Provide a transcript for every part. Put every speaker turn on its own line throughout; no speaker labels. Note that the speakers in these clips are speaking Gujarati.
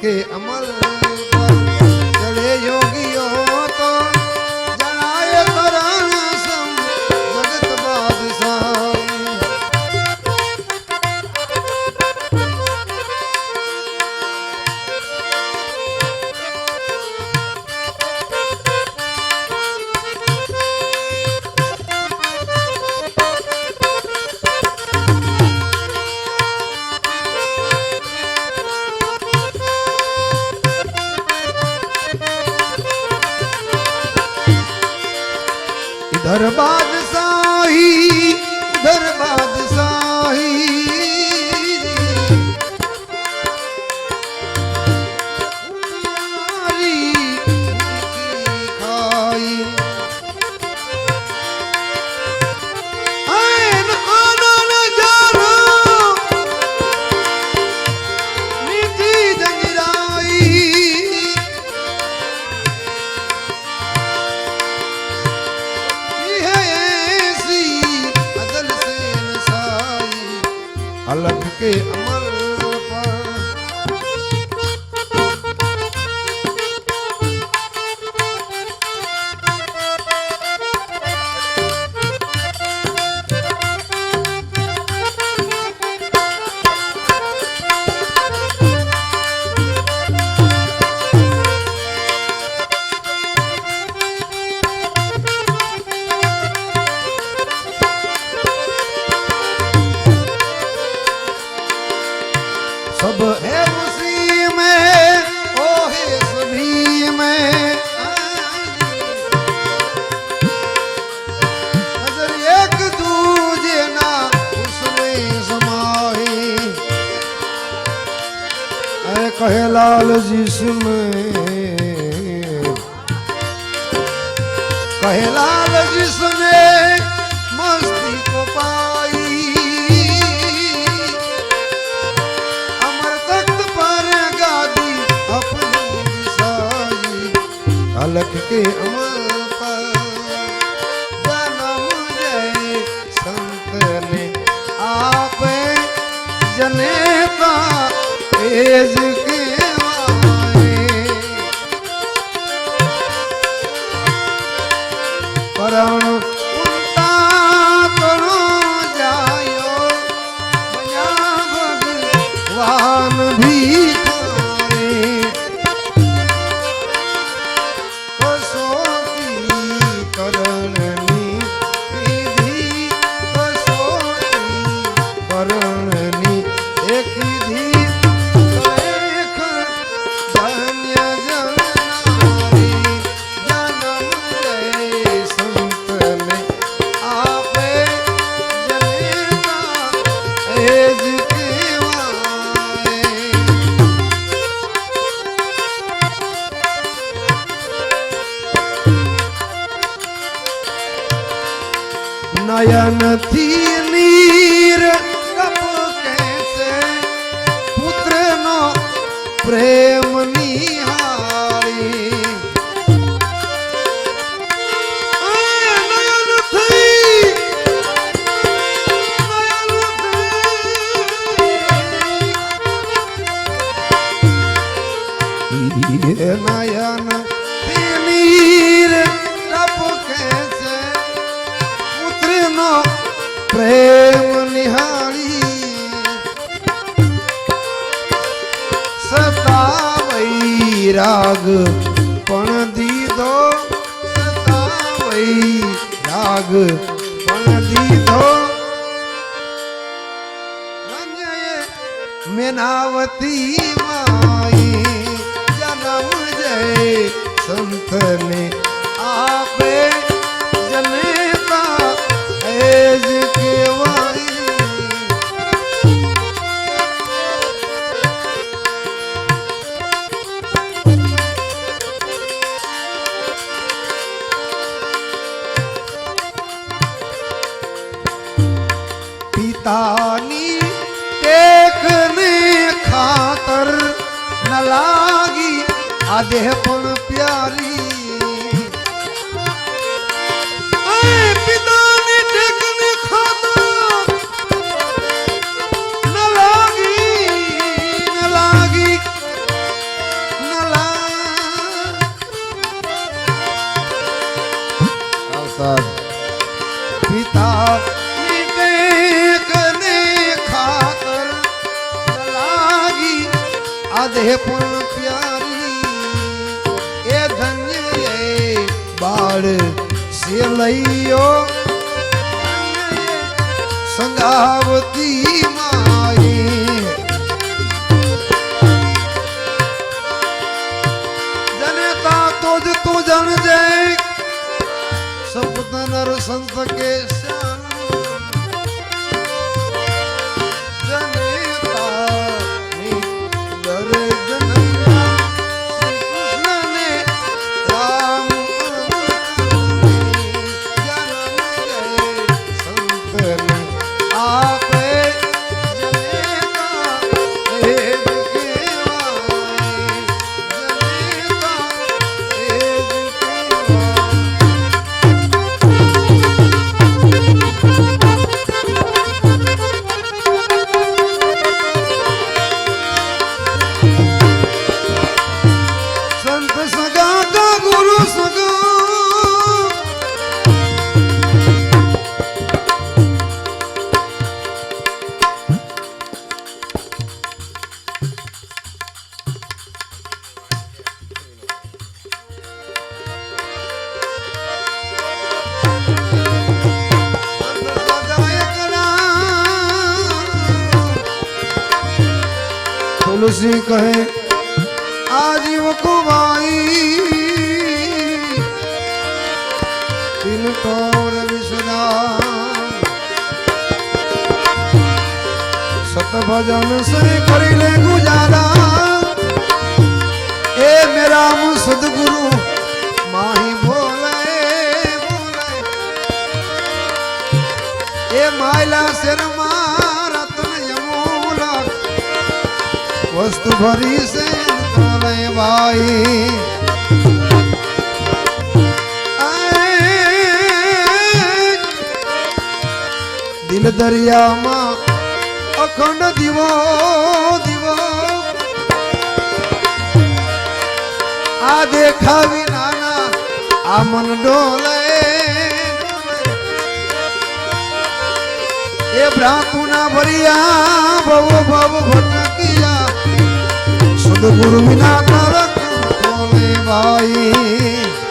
okay i'm all Darba. আল্লাহ থেকে আমার लाल जिसमें कहे लाल जिसमें मस्ती को पाई अमर तख्त पर गादी अपनी साई अलख के अमर जनेता एज નો પ્રેમ નિહાળી. સતા વૈરાગ પણ દીધો સતા વૈરાગ પણ દીધો. મેનાવતી માઈ જન્મ જય સંતને તાની ટેકની ખાતર ન લાગી. આ દેહ પણ પ્યારી આ દેહ પણ પ્યારી એ ધન્ય એ બાળ સે લઈયો સંગાવતી માઈ જનેતા તો જ તું જણજે સપત નર સંત કે तुलसी कहे आजीव कुमाई तिन टोर विसरा सत भजन से कर ले गुजारा। ए मेरा मु सदगुरु माही बोले बोले। ए माइला शर्मा વસ્તુ ભરી છે ભાઈ દિલ દરિયામાં અખંડ દીવો દીવો. આ દેખાવી નાના આ મન ડોલે. એ ભ્રાતુના ભરિયા ભવ ભવ ભટકિયા સદગુરુ વિના તરક ભાઈ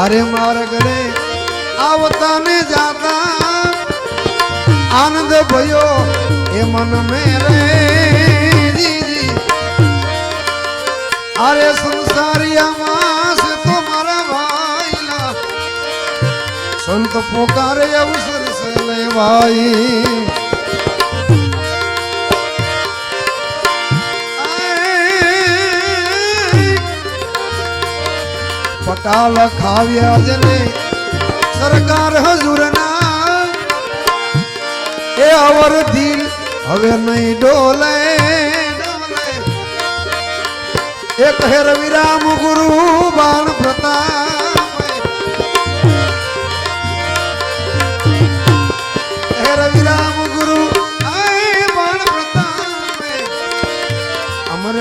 અરે મારા ઘરે આવતા ને જાતા. આનંદ ભયો એ મન મેરે. જીજી અરે સંસારિયામાં છે તો મારા ભાઈલા સંત પોકારે અવસર સે લેવાઈ પટાલ ખાવ્યા જને સરકાર હજુરના એ અવર દિલ હવે નહીં ડોલે ડોલે. એક હેર વિરામ ગુરુ બાણ પ્રતાપ. હે રવિરામ ગુરુ આય બાણ પ્રતાપે. અમર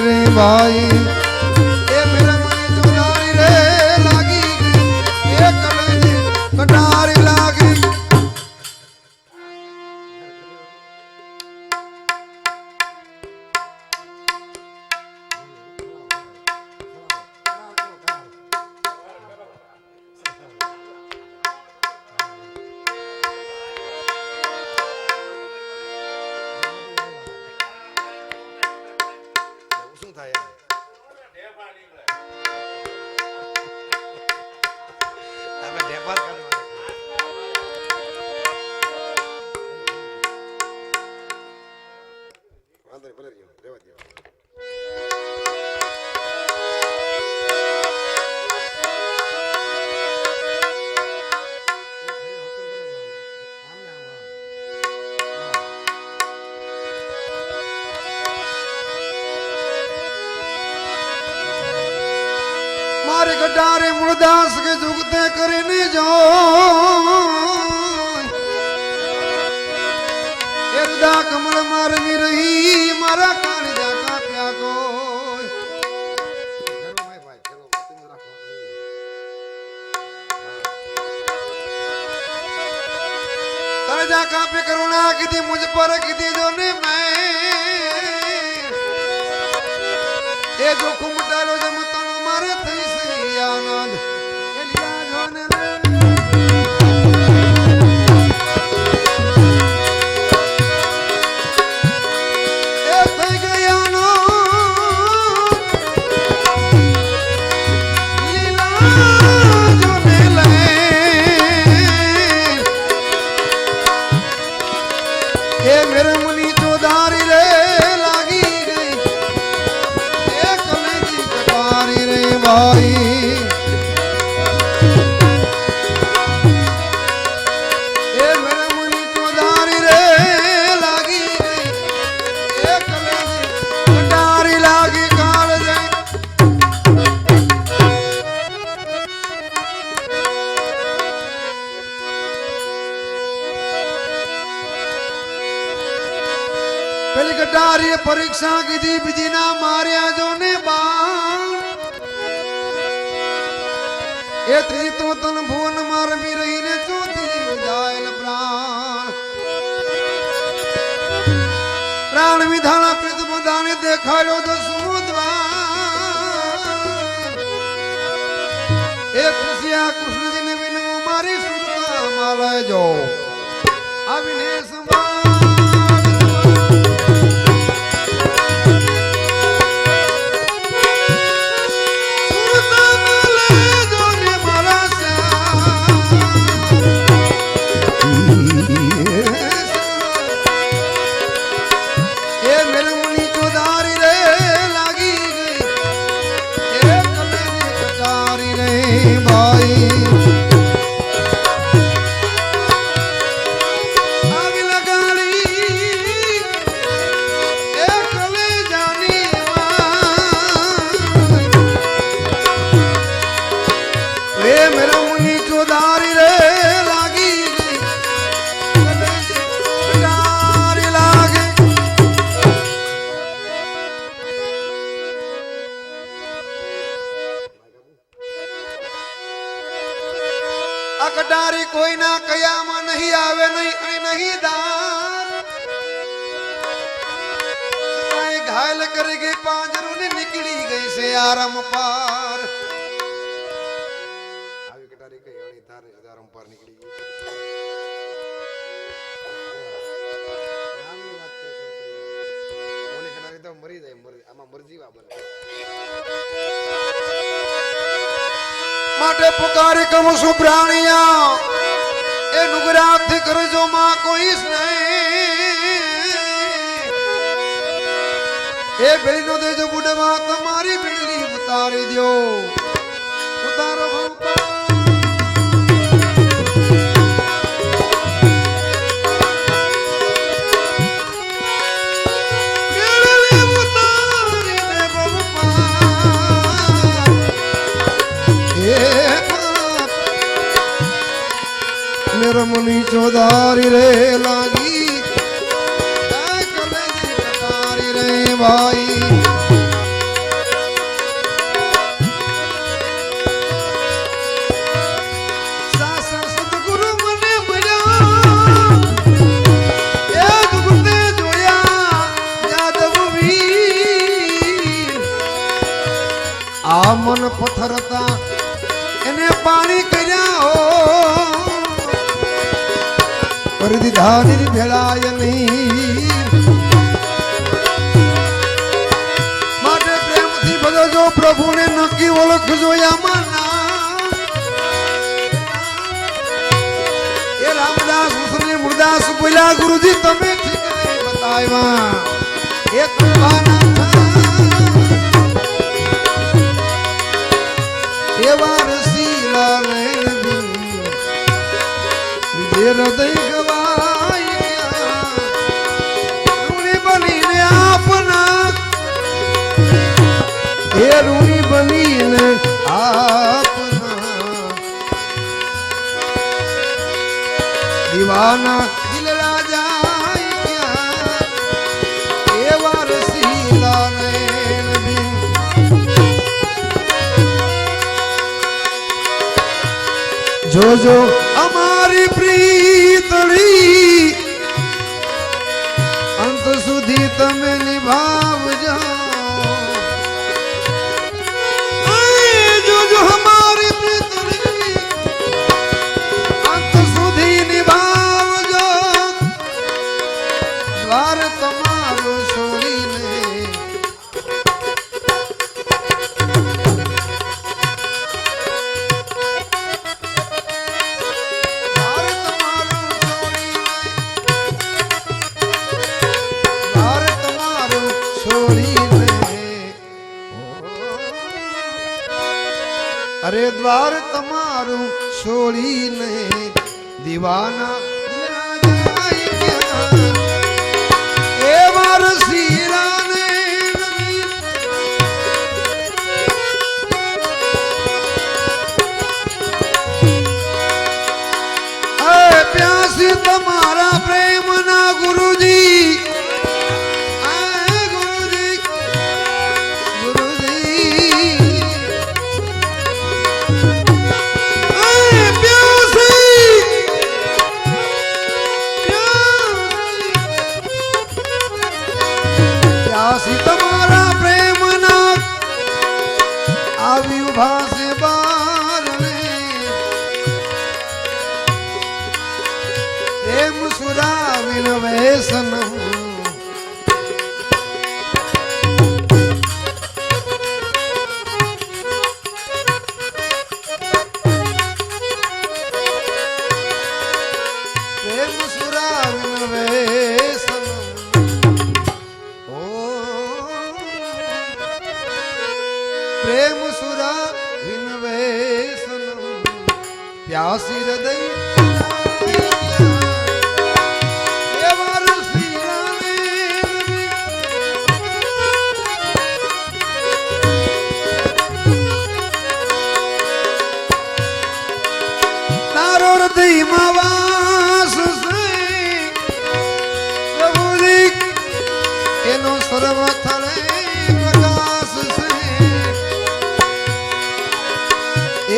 રે ભાઈ કે જુગતે કરીને જો. એરદા કમળ મારવી રહી, મારા કાપ્યા કોઈ. કાપે કરુણા કીધી મુझ પર કીધી જો ને મેં. એ જોખમ મટાડો જમતાનો મારે થઈ છે, આનંદ. કટારી પ્રાણ વિધાણા પ્રીત બધાને દેખાડ્યો તો સમુદ્ર. એ કૃષ્યા કૃષ્ણજીને વિનવું મારી સુતા માલય જો આવીને સંભાળ આરામ પાર. આવી કટારી કઈ અણી તારે આરામ પાર નીકળી ગઈ નામની વાત છે છોકરી. ઓલી કટારી તો મરી જાય મરી આમાં મરજીવા બને. માટે પુકારી કમ છું પ્રાણિયા. એ નુગરાથી કરજો માં કોઈ નહીં. એ બેલીનો દેજો બુડવા તમારી બીડી દો ઉતારો ભૂપા. નિરમની ચોધારી રે લાગી દીધા ભેળાય માટે પ્રેમથી ભજજો પ્રભુને નક્કી ઓળખજો. એ રામદાસ મુસલી મુરદાસ બોલ્યા ગુરુજી તમે બતાવ્યા એ એવા રસીલા હૃદય રૂઈ બનીને આપના. દિવાના દિલ રાજા એવા રસીલા જોજો મારું છોડીને અરે દ્વાર તમારું છોડીને દીવાના પછી તમારા પ્રેમ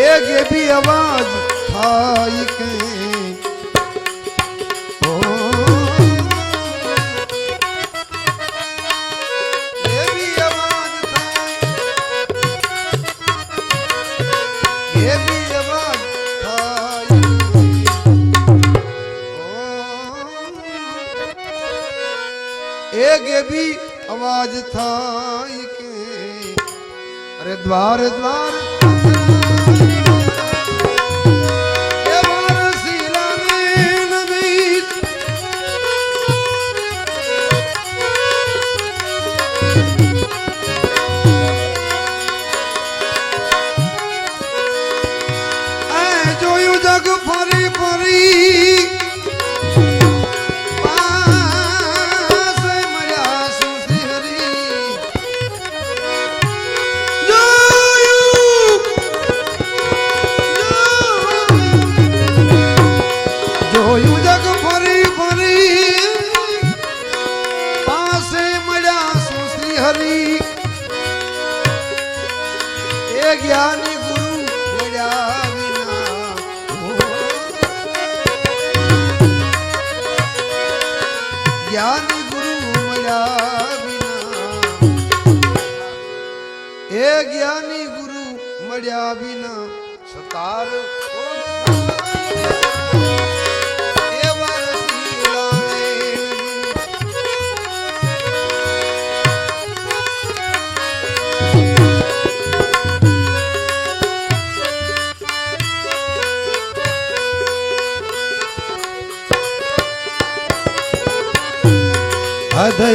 એક એવી અવાજ થાય કે द्वार द्वार જ્ઞાન ગુરુ મળ્યા વિના. એ જ્ઞાની ગુરુ મળ્યા વિના સતાર அதை